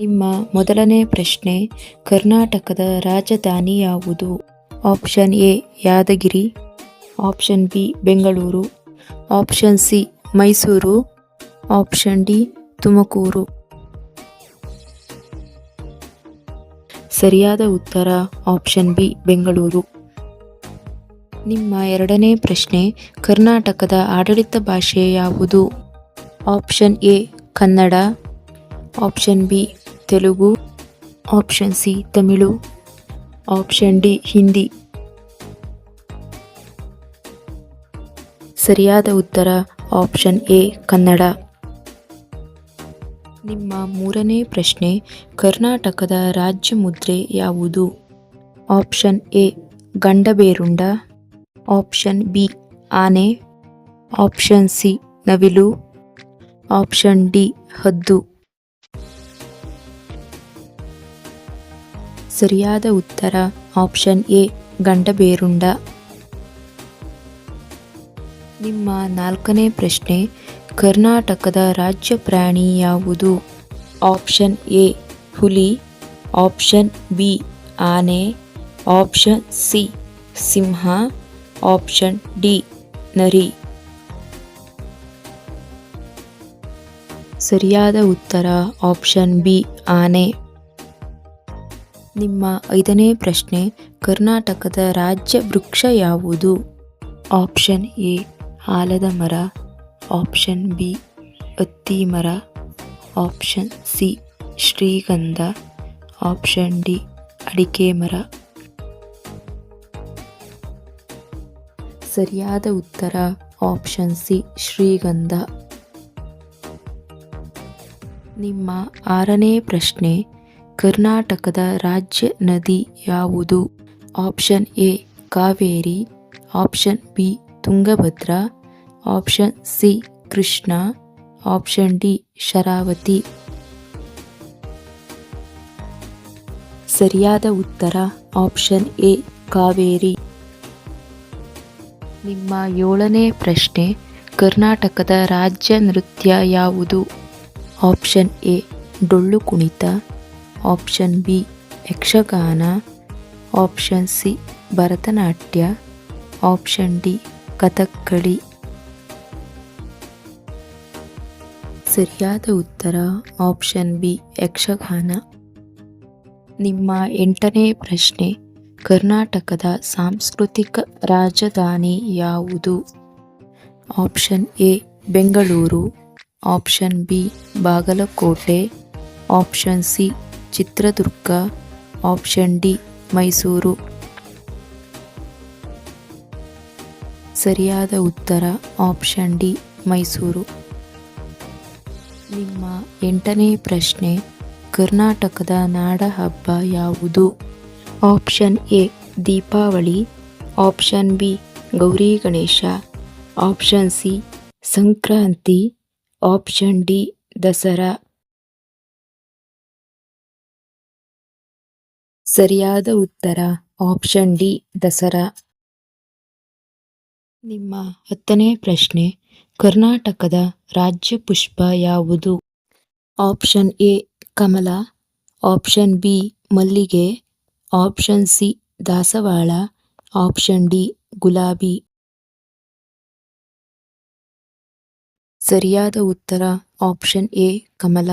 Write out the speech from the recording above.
ನಿಮ್ಮ ಮೊದಲನೇ ಪ್ರಶ್ನೆ, ಕರ್ನಾಟಕದ ರಾಜಧಾನಿ ಯಾವುದು? Option A, Yadagiri. Option B, Bengaluru. Option C, Mysuru. Option D, Tumakuru. ಸರಿಯಾದ ಉತ್ತರ, ಆಪ್ಷನ್ ಬಿ, ಬೆಂಗಳೂರು. ನಿಮ್ಮ ಎರಡನೇ ಪ್ರಶ್ನೆ, ಕರ್ನಾಟಕದ ಆಡಳಿತ ಭಾಷೆ ಯಾವುದು? Option A, Kannada. Option B Telugu option C Tamil option D Hindi. ಸರಿಯಾದ ಉತ್ತರ ಆಪ್ಷನ್ ಎ ಕನ್ನಡ. ನಿಮ್ಮ ಮೂರನೇ ಪ್ರಶ್ನೆ, ಕರ್ನಾಟಕದ ರಾಜ್ಯ ಮುದ್ರೆ ಯಾವುದು? Option A Gandabherunda option B ಆನೆ ಆಪ್ಷನ್ ಸಿ ನವಿಲು ಆಪ್ಷನ್ ಡಿ ಹದ್ದು. ಸರಿಯಾದ ಉತ್ತರ, ಆಪ್ಷನ್ ಎ, ಗಂಡಬೇರುಂಡ. ನಿಮ್ಮ ನಾಲ್ಕನೇ ಪ್ರಶ್ನೆ, ಕರ್ನಾಟಕದ ರಾಜ್ಯ ಪ್ರಾಣಿ ಯಾವುದು? ಆಪ್ಷನ್ ಎ, ಹುಲಿ, ಆಪ್ಷನ್ ಬಿ, ಆನೆ, ಆಪ್ಷನ್ ಸಿ, ಸಿಂಹ, ಆಪ್ಷನ್ ಡಿ, ನರಿ. ಸರಿಯಾದ ಉತ್ತರ, ಆಪ್ಷನ್ ಬಿ, ಆನೆ. ನಿಮ್ಮ ಐದನೇ ಪ್ರಶ್ನೆ, ಕರ್ನಾಟಕದ ರಾಜ್ಯ ವೃಕ್ಷ ಯಾವುದು? ಆಪ್ಷನ್ ಎ, ಆಲದ ಮರ. ಆಪ್ಷನ್ ಬಿ ಅತ್ತಿ ಮರ. ಆಪ್ಷನ್ ಸಿ, ಶ್ರೀಗಂಧ. ಆಪ್ಷನ್ ಡಿ, ಅಡಿಕೆ ಮರ. ಸರಿಯಾದ ಉತ್ತರ, ಆಪ್ಷನ್ ಸಿ, ಶ್ರೀಗಂಧ. ನಿಮ್ಮ ಆರನೇ ಪ್ರಶ್ನೆ ಕರ್ನಾಟಕದ ರಾಜ್ಯ ನದಿ ಯಾವುದು? Option A, Kaveri. Option B, Tungabhadra. Option C, Krishna. Option D, Sharavathi. ಸರಿಯಾದ ಉತ್ತರ, ಆಪ್ಷನ್ ಎ, ಕಾವೇರಿ. ನಿಮ್ಮ ಏಳನೇ ಪ್ರಶ್ನೆ, ಕರ್ನಾಟಕದ ರಾಜ್ಯ ನೃತ್ಯ ಯಾವುದು? Option A, Dollu Kunitha. Option B Yakshagana. Option C Bharatanatyam. Option D Kathakali. ಸರಿಯಾದ ಉತ್ತರ ಆಪ್ಷನ್ ಬಿ ಯಕ್ಷಗಾನ. ನಿಮ್ಮ ಎಂಟನೇ ಪ್ರಶ್ನೆ, ಕರ್ನಾಟಕದ ಸಾಂಸ್ಕೃತಿಕ ರಾಜಧಾನಿ ಯಾವುದು? Option A Bengaluru. Option B Bagalkot. Option C Chitradurga option D Mysuru. ಸರಿಯಾದ ಉತ್ತರ ಆಪ್ಷನ್ ಡಿ ಮೈಸೂರು. ನಿಮ್ಮ ಎಂಟನೇ ಪ್ರಶ್ನೆ, ಕರ್ನಾಟಕದ ನಾಡ ಹಬ್ಬ ಯಾವುದು? Option A Deepavali. Option B Gauri Ganesha. Option C Sankranti. Option D Dasara. ಸರಿಯಾದ ಉತ್ತರ ಆಪ್ಷನ್ ಡಿ ದಸರಾ. ನಿಮ್ಮ ಹತ್ತನೇ ಪ್ರಶ್ನೆ ಕರ್ನಾಟಕದ ರಾಜ್ಯ ಪುಷ್ಪ ಯಾವುದು? ಆಪ್ಷನ್ ಎ ಕಮಲ. ಆಪ್ಷನ್ ಬಿ ಮಲ್ಲಿಗೆ. ಆಪ್ಷನ್ ಸಿ ದಾಸವಾಳ. ಆಪ್ಷನ್ ಡಿ ಗುಲಾಬಿ. ಸರಿಯಾದ ಉತ್ತರ ಆಪ್ಷನ್ ಎ ಕಮಲ.